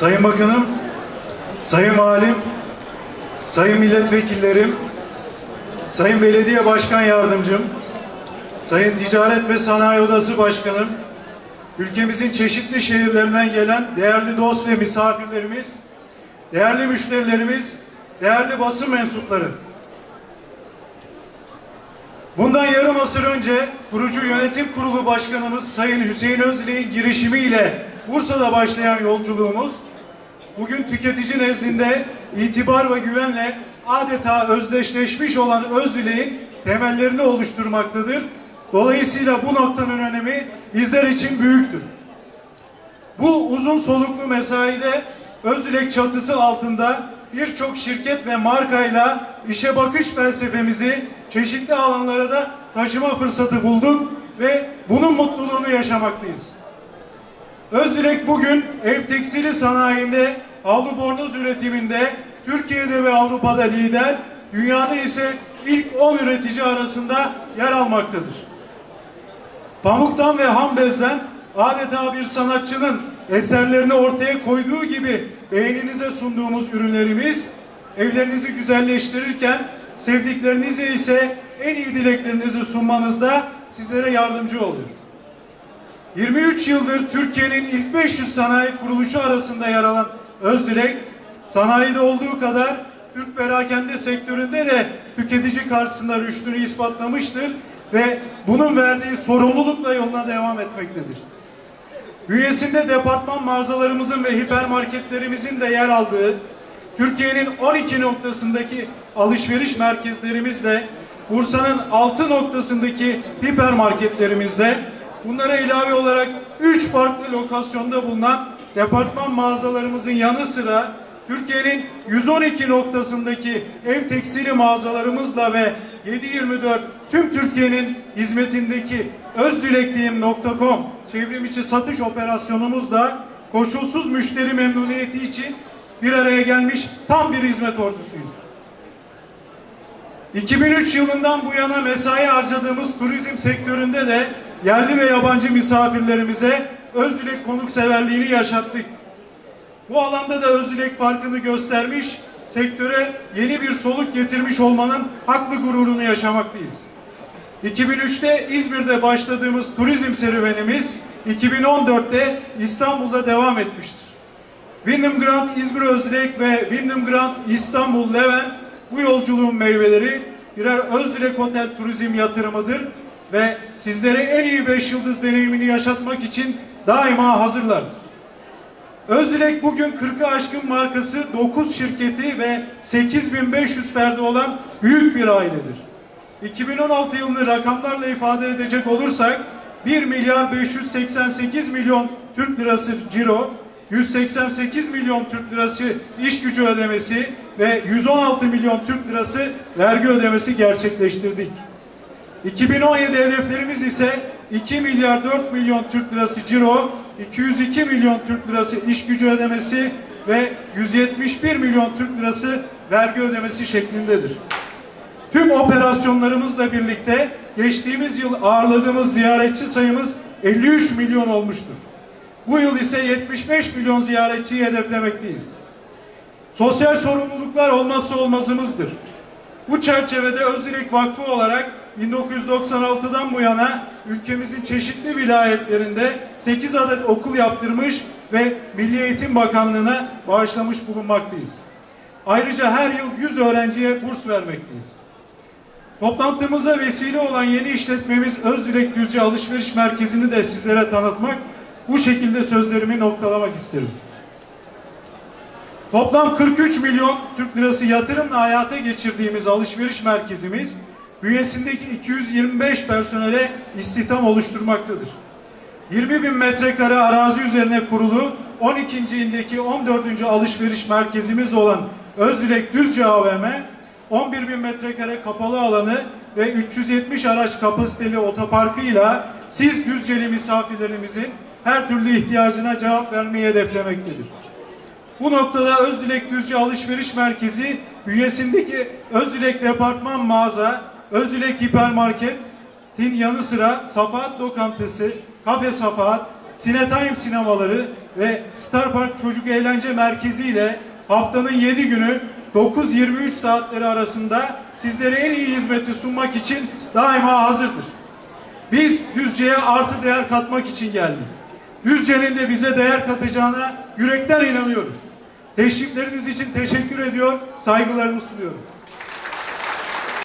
Sayın Bakanım, Sayın Valim, Sayın Milletvekillerim, Sayın Belediye Başkan Yardımcım, Sayın Ticaret ve Sanayi Odası Başkanım, ülkemizin çeşitli şehirlerinden gelen değerli dost ve misafirlerimiz, değerli müşterilerimiz, değerli basın mensupları. Bundan yarım asır önce kurucu yönetim kurulu başkanımız Sayın Hüseyin Özilek'in girişimiyle Bursa'da başlayan yolculuğumuz bugün tüketici nezdinde itibar ve güvenle adeta özdeşleşmiş olan Özilek'in temellerini oluşturmaktadır. Dolayısıyla bu noktanın önemi bizler için büyüktür. Bu uzun soluklu mesaide Özdilek çatısı altında birçok şirket ve markayla işe bakış felsefemizi çeşitli alanlara da taşıma fırsatı bulduk ve bunun mutluluğunu yaşamaktayız. Özdilek bugün ev tekstili sanayinde, havlu bornoz üretiminde Türkiye'de ve Avrupa'da lider, dünyada ise ilk 10 üretici arasında yer almaktadır. Pamuktan ve ham bezden adeta bir sanatçının eserlerini ortaya koyduğu gibi beğeninize sunduğumuz ürünlerimiz evlerinizi güzelleştirirken sevdiklerinize ise en iyi dileklerinizi sunmanızda sizlere yardımcı oluyor. 23 yıldır Türkiye'nin ilk 500 sanayi kuruluşu arasında yer alan Özdilek, sanayide olduğu kadar Türk perakende sektöründe de tüketici karşısında rüştünü ispatlamıştır ve bunun verdiği sorumlulukla yoluna devam etmektedir. Bünyesinde departman mağazalarımızın ve hipermarketlerimizin de yer aldığı Türkiye'nin 12 noktasındaki alışveriş merkezlerimizle Bursa'nın 6 noktasındaki hipermarketlerimizde bunlara ilave olarak 3 farklı lokasyonda bulunan departman mağazalarımızın yanı sıra Türkiye'nin 112 noktasındaki ev tekstili mağazalarımızla ve 724 tüm Türkiye'nin hizmetindeki özdilekliğim.com çevrim içi satış operasyonumuzla koşulsuz müşteri memnuniyeti için bir araya gelmiş tam bir hizmet ordusuyuz. 2003 yılından bu yana mesai harcadığımız turizm sektöründe de yerli ve yabancı misafirlerimize Özdilek konukseverliğini yaşattık. Bu alanda da Özdilek farkını göstermiş, sektöre yeni bir soluk getirmiş olmanın haklı gururunu yaşamaktayız. 2003'te İzmir'de başladığımız turizm serüvenimiz 2014'te İstanbul'da devam etmiştir. Wyndham Grand İzmir Özdilek ve Wyndham Grand İstanbul Levent bu yolculuğun meyveleri birer Özdilek Otel turizm yatırımıdır ve sizlere en iyi 5 yıldız deneyimini yaşatmak için daima hazırlardır. Özdilek bugün 40'ı aşkın markası 9 şirketi ve 8500 ferdi olan büyük bir ailedir. 2016 yılını rakamlarla ifade edecek olursak 1 milyar 588 milyon Türk lirası ciro, 188 milyon Türk lirası iş gücü ödemesi ve 116 milyon Türk lirası vergi ödemesi gerçekleştirdik. 2017 hedeflerimiz ise 2 milyar 4 milyon Türk lirası ciro, 202 milyon Türk lirası iş gücü ödemesi ve 171 milyon Türk lirası vergi ödemesi şeklindedir. Tüm operasyonlarımızla birlikte geçtiğimiz yıl ağırladığımız ziyaretçi sayımız 53 milyon olmuştur. Bu yıl ise 75 milyon ziyaretçiyi hedeflemekteyiz. Sosyal sorumluluklar olmazsa olmazımızdır. Bu çerçevede Özdilek Vakfı olarak 1996'dan bu yana ülkemizin çeşitli vilayetlerinde 8 adet okul yaptırmış ve Milli Eğitim Bakanlığı'na bağışlamış bulunmaktayız. Ayrıca her yıl 100 öğrenciye burs vermekteyiz. Toplantımıza vesile olan yeni işletmemiz Özdilek Düzce Alışveriş Merkezi'ni de sizlere tanıtmak, bu şekilde sözlerimi noktalamak isterim. Toplam 43 milyon Türk lirası yatırımla hayata geçirdiğimiz alışveriş merkezimiz, bünyesindeki 225 personele istihdam oluşturmaktadır. 20 bin metrekare arazi üzerine kurulu 12. ildeki 14. alışveriş merkezimiz olan Özdilek Düzce AVM, 11 bin metrekare kapalı alanı ve 370 araç kapasiteli otoparkıyla siz Düzceli misafirlerimizin her türlü ihtiyacına cevap vermeyi hedeflemektedir. Bu noktada Özdilek Düzce Alışveriş Merkezi bünyesindeki Özdilek Departman Mağaza, Özdilek Hipermarket'in yanı sıra Safahat Lokantası, Kafe Safahat, Sinetime sinemaları, ve Star Park Çocuk Eğlence Merkezi ile haftanın 7 günü 9-23 saatleri arasında sizlere en iyi hizmeti sunmak için daima hazırdır. Biz Düzce'ye artı değer katmak için geldik. Düzce'nin de bize değer katacağına yürekten inanıyoruz. Teşrifleriniz için teşekkür ediyor, saygılarımı sunuyorum.